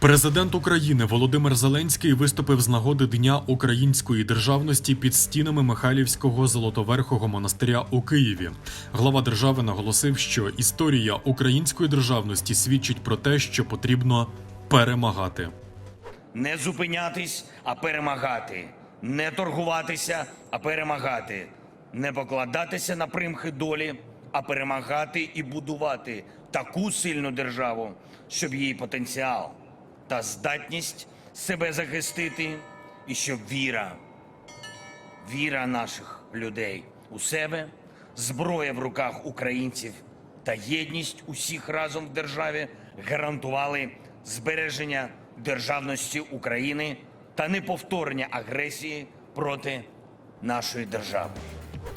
Президент України Володимир Зеленський виступив з нагоди Дня української державності під стінами Михайлівського Золотоверхого монастиря у Києві. Глава держави наголосив, що історія української державності свідчить про те, що потрібно перемагати. Не зупинятись, а перемагати. Не торгуватися, а перемагати. Не покладатися на примхи долі, а перемагати і будувати таку сильну державу, щоб її потенціал та здатність себе захистити, і щоб віра, віра наших людей у себе, зброя в руках українців та єдність усіх разом в державі гарантували збереження державності України та неповторення агресії проти нашої держави.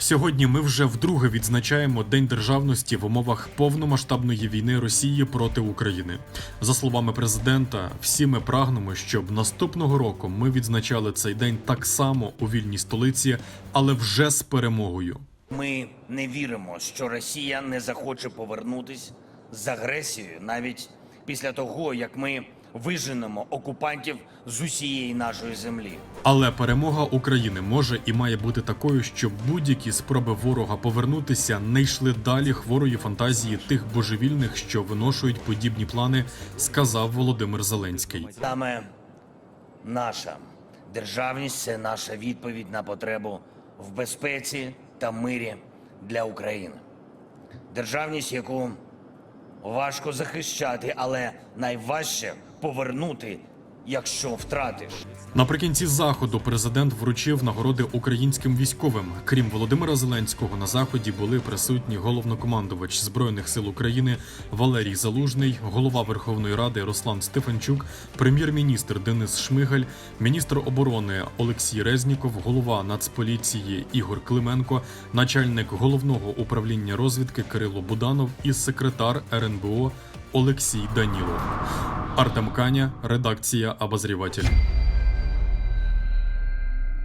Сьогодні ми вже вдруге відзначаємо День державності в умовах повномасштабної війни Росії проти України. За словами президента, всі ми прагнемо, щоб наступного року ми відзначали цей день так само у вільній столиці, але вже з перемогою. Ми не віримо, що Росія не захоче повернутись з агресією навіть після того, як ми виженемо окупантів з усієї нашої землі. Але перемога України може і має бути такою, щоб будь-які спроби ворога повернутися не йшли далі хворої фантазії тих божевільних, що виношують подібні плани, сказав Володимир Зеленський. Саме наша державність це наша відповідь на потребу в безпеці та мирі для України. Державність, яку важко захищати, але найважче повернути, якщо втратиш. Наприкінці заходу президент вручив нагороди українським військовим. Крім Володимира Зеленського, на заході були присутні головнокомандувач збройних сил України Валерій Залужний, голова Верховної Ради Руслан Стефанчук, прем'єр-міністр Денис Шмигаль, міністр оборони Олексій Резніков, голова Нацполіції Ігор Клименко, начальник головного управління розвідки Кирило Буданов і секретар РНБО Олексій Данілов. Артем Каня, редакція Обозріватель.